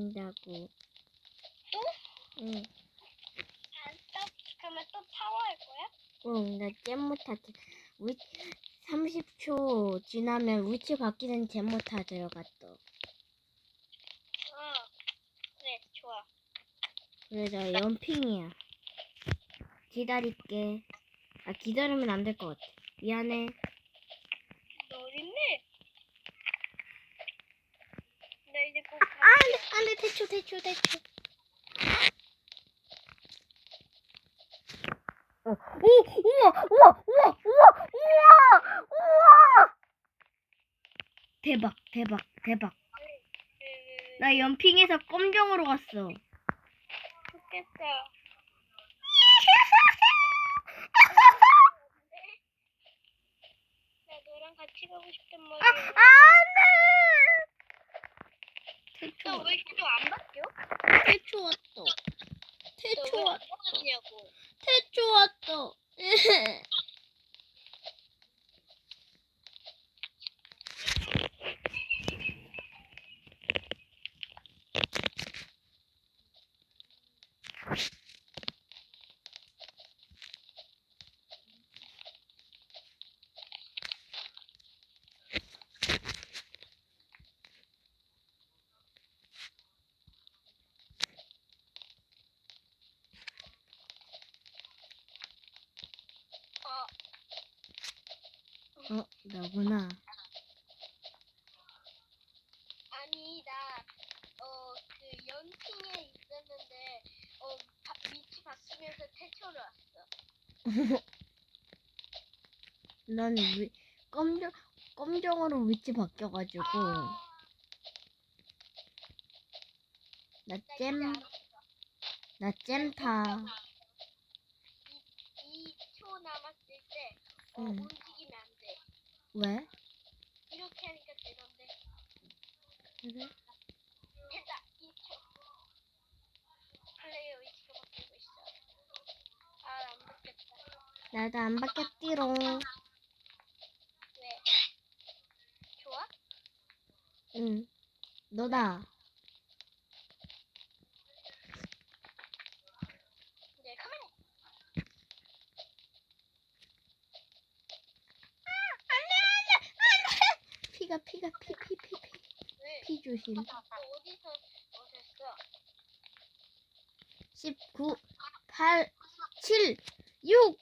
된다고. 또? 응. 안 또, 그러면 또 파워할 거야? 응, 나 잼모타 위 30초 지나면 위치 바뀌는 잼모타 들어갔어. 어. 그래, 좋아. 그래서 연핑이야. 기다릴게. 아 기다리면 안 될 것 같아. 미안해. 너 어딨니? 나 이제 곧 아, 안돼, 안돼, 대초, 대초, 대초. 어, 오, 우와, 우와, 우와, 우와, 우와, 우와. 대박, 대박, 대박. 그, 나 연핑에서 검정으로 갔어. 좋겠다. 나 너랑 같이 가고 싶단 아, 말이야. 안돼. 태초, 너왜 계속 안 바뀌어? 태초 왔어. 태초 왔어. 태초 왔어. 어, 어, 나구나. 아니 나어그 연핑에 있었는데 어 바, 위치 바꾸면서 태초로 왔어. 난 위, 검정 검정으로 위치 바뀌어가지고 나나잼 이제 알았어. 나 잼타. 2초 남았을 때 어, 응. 왜? 이렇게 하니까 되던데. 그래? 됐다. 2초. 플레이어 위치가 바뀌고 있어. 아, 안 바뀌었다. 나도 안 바뀌었디롱. 왜? 좋아? 응. 너다. 네, 가만히. 피가 피가 피 피 피 피. 왜? 피 조심. 너 어디서 오셨어? 19 8 7 6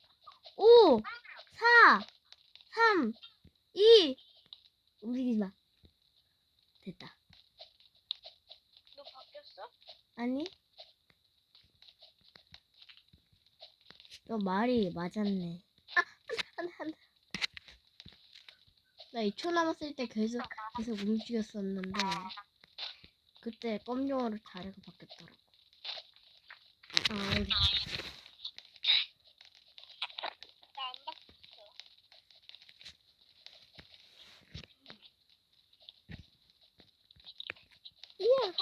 5 4 3 2 움직이지 마. 됐다. 너 바뀌었어? 아니? 너 말이 맞았네. 아, 한, 한, 한. 나 2초 남았을 때 계속, 계속 움직였었는데, 그때 검정으로 자리가 바뀌었더라고. 아, 안 바뀌었어. 이야.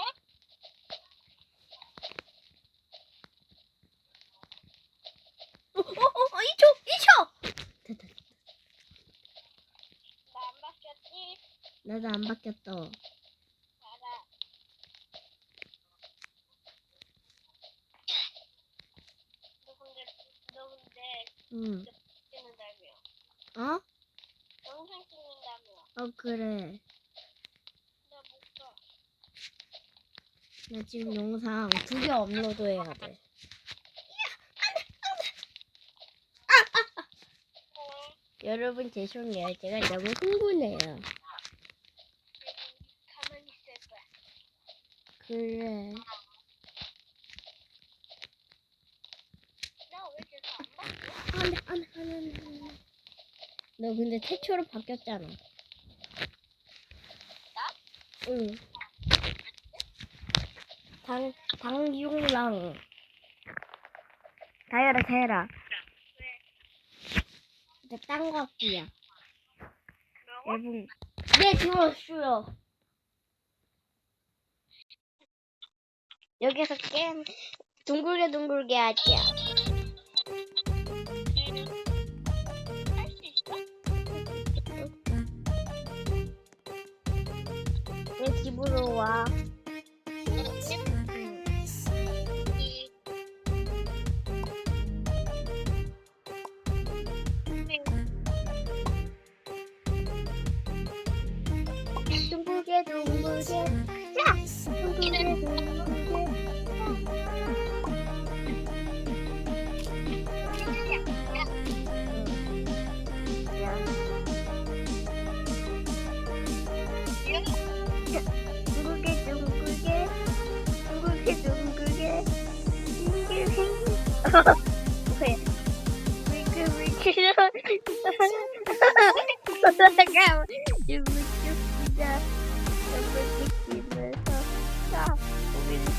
어, 어, 어, 2초! 2초! 됐다. 나 안 바뀌었지? 나도 안 근데 응. 어? 영상 찍는다며. 어, 그래. 나못 가. 나 지금 영상 두 개 업로드 해야 돼. 어, 여러분 죄송해요. 제가 너무 흥분해요. 가만히 있을 거야. 그래. 안돼 안돼 안돼 안돼. 너 근데 태초로 바뀌었잖아. 나? 응. 당 당용랑. 다이어라 다이어라. 왜? 할게요. 뭐라고? 여러분. 네 들었어요. 여기서 깬 둥글게 둥글게 하자. 내 집으로 와. 둥글게 둥글게 둥글게 둥글게 야 둥글게 둥글게 둥글게 둥글게 둥글게 오케이 뭉클 뭉클 잠깐만 둥글 쭉 진짜 Це потрібно. Так, повинно.